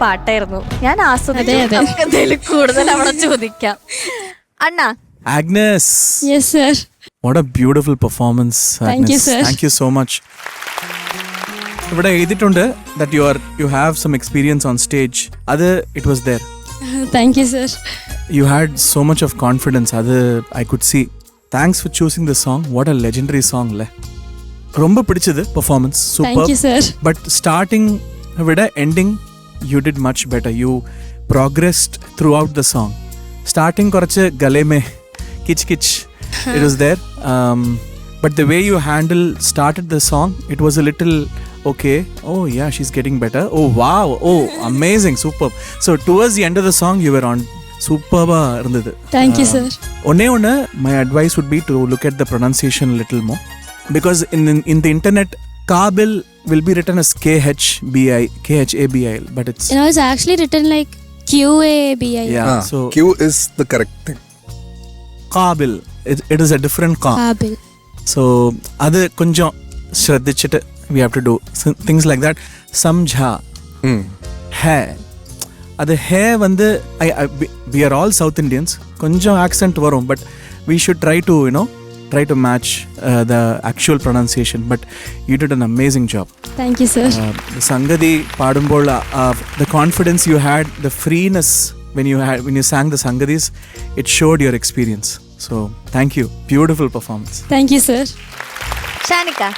പാട്ടായിരുന്നു ഞാൻ ആസ്വദിച്ചു അതെ, അതെ. നമുക്ക് എന്തെങ്കിലും കൂടുതൽ അവിടെ ചോദിക്കാം അണ്ണ Agnes, yes sir what a beautiful performance. Thank you, Agnes. sir. Thank you so much. ഇവിടെ എഴുതിയിട്ടുണ്ട് that you are you have some experience on stage അത് it was there thank you sir you had so much of confidence അത് I could see thanks for choosing the song what a legendary song അല്ലേ ரொம்ப പിടിച്ചത് performance thank you super sir but starting ഇവിടെ ending you did much better. You progressed throughout the song. Starting korche gale me kich kich, it was there. Um, but the way you handle started the song, it was a little okay. Oh yeah, she's getting better. Oh wow. Oh amazing, superb. So towards the end of the song, you were on. சூப்பர்வா இருந்தது thank you sir ஒன்னே ஒன்று my advice would be to look at the pronunciation little more because in இந்த internet Kabil will be written as K-H-B-I, K-H-A-B-I-L, but it's You know, it's actually written like Q A B I. yeah. Ah, so Q is the correct thing. Kabil, it, it is a different Ka. Kabil. So அது கொஞ்சம் ശ്രദ്ധിച്ചിട്ട് we have to do So, things like that. Samjha, Mm. Hey அது ஹே வந்து I we are all South Indians கொஞ்சம் accent வரும் but we should try to you know try to match uh, the actual pronunciation, but you did an amazing job. Thank you, sir. Uh, Sangadi Padumbola, uh, the confidence you had, the freeness when you had when you sang the Sangadis, it showed your experience. So thank you. Beautiful performance. Thank you, sir. Shanika.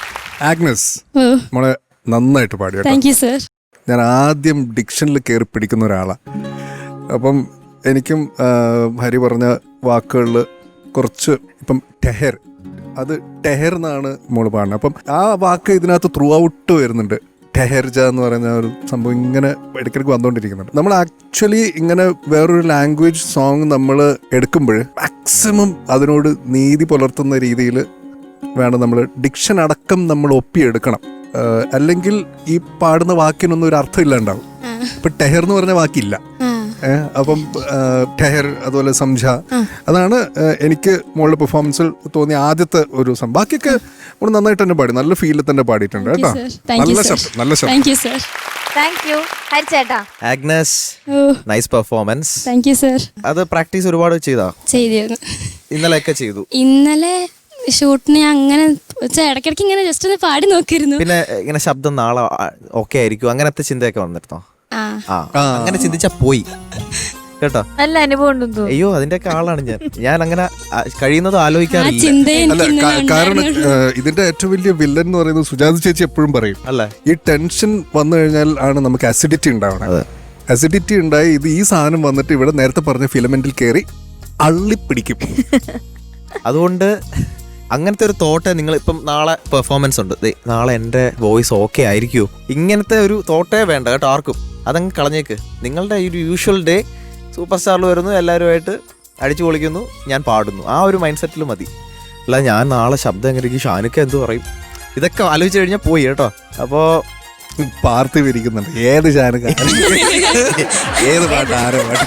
Agnes. Oh, നമ്മളെ നന്നായിട്ട് thank you, sir. ഞാൻ ആദ്യം ഡിക്ഷനിൽ കയറി പിടിക്കുന്ന ഒരാളാണ് അപ്പം എനിക്കും ആ, ഹരി പറഞ്ഞ വാക്കുകളിൽ കുറച്ച് ഇപ്പം ടെഹർ അത് ടെഹർ എന്നാണ് മോൾ പാടുന്നത്. അപ്പം ആ വാക്ക് ഇതിനകത്ത് ത്രൂ ഔട്ട് വരുന്നുണ്ട്. ടെഹർജ എന്ന് പറയുന്ന ഒരു സംഭവം ഇങ്ങനെ ഇടയ്ക്കിടയ്ക്ക് വന്നുകൊണ്ടിരിക്കുന്നുണ്ട്. നമ്മൾ ആക്ച്വലി ഇങ്ങനെ വേറൊരു ലാംഗ്വേജ് സോങ് നമ്മൾ എടുക്കുമ്പോൾ മാക്സിമം അതിനോട് നീതി പുലർത്തുന്ന രീതിയിൽ വേണം നമ്മൾ ഡിക്ഷൻ അടക്കം നമ്മൾ ഒപ്പിയെടുക്കണം. അല്ലെങ്കിൽ ഈ പാടുന്ന വാക്കിനൊന്നും ഒരു അർത്ഥം ഇല്ലാണ്ടാവും. ഇപ്പൊ ടെഹർ എന്ന് പറഞ്ഞ വാക്കില്ല. അപ്പം ടെഹർ അതുപോലെ സംജ അതാണ് എനിക്ക് മോളുടെ പെർഫോമൻസിൽ തോന്നിയ ആദ്യത്തെ ഒരു സം ബാക്കിയൊക്കെ നമ്മൾ നന്നായിട്ട് തന്നെ പാടി നല്ല ഫീലിൽ തന്നെ പാടിയിട്ടുണ്ട് കേട്ടോ. നല്ല sir. ശബ്ദം നല്ല ശബ്ദം. Thank you, sir. Thank Agnes nice performance thank you, sir. അത് പ്രാക്ടീസ് ഒരുപാട് ചെയ്താ? ചെയ്തിരുന്നു. ഇന്നലെയൊക്കെ ചെയ്തു. ഇന്നലെ ഷൂട്ടിന് അങ്ങനെ ഇടയ്ക്കിടയ്ക്ക് ഇങ്ങനെ ജസ്റ്റ് ഒന്ന് പാടി നോക്കിയിരുന്നു. പിന്നെ ഇങ്ങനെ ശബ്ദം നാളെ ഓക്കെ ആയിരിക്കും അങ്ങനത്തെ ചിന്തയൊക്കെ വന്നിരുന്നോ? ആ. അങ്ങനെ ചിന്തിച്ചാ പോയി. കേട്ടോ? നല്ല അനുഭവം ഉണ്ടെന്ന് തോന്നുന്നു. അയ്യോ അതിന്റെയൊക്കെ ആളാണ് ഞാൻ. ഞാൻ അങ്ങനെ ആ, കഴിയുന്നതും ആലോചിക്കാറില്ല അല്ല കാ- കാരണം. ഇതിന്റെ ഏറ്റവും വലിയ വില്ലൻ എന്ന് പറയുന്നത് സുജാത ചേച്ചി എപ്പോഴും പറയും. അല്ല? ഈ ടെൻഷൻ വന്നു കഴിഞ്ഞാൽ ആണ് നമുക്ക് അസിഡിറ്റി ഉണ്ടാവണത്. അതെ. അസിഡിറ്റി ഉണ്ടായി ഇത് ഈ സാധനം വന്നിട്ട് ഇവിടെ നേരത്തെ പറഞ്ഞ ഫിലമെന്റിൽ കയറി അള്ളിപ്പിടിക്കും. അതുകൊണ്ട് അങ്ങനത്തെ ഒരു തോട്ട് നിങ്ങൾ ഇപ്പം നാളെ പെർഫോമൻസ് ഉണ്ട്. ദേ, നാളെ എന്റെ വോയിസ് ഓക്കെ ആയിരിക്കുമോ ഇങ്ങനത്തെ ഒരു തോട്ടേ വേണ്ട കേട്ടോ ആർക്കും. അതങ്ങ് കളഞ്ഞേക്ക്. നിങ്ങളുടെ ഈ ഒരു യൂഷ്വൽ ഡേ സൂപ്പർ സ്റ്റാറിൽ വരുന്നു എല്ലാവരുമായിട്ട് അടിച്ചു പൊളിക്കുന്നു ഞാൻ പാടുന്നു. ആ ഒരു മൈൻഡ് സെറ്റിൽ മതി. അല്ല ഞാൻ നാളെ ശബ്ദം എങ്ങനെ ഷാനുക്ക എന്ത് പറയും? ഇതൊക്കെ ആലോചിച്ച് കഴിഞ്ഞാൽ പോയി കേട്ടോ. അപ്പോൾ പാർത്തി വിരിക്കുന്നുണ്ട്. ഏത് ഷാനുക്ക ഏത് പാട്ട്? ആരോ പാട്ട്?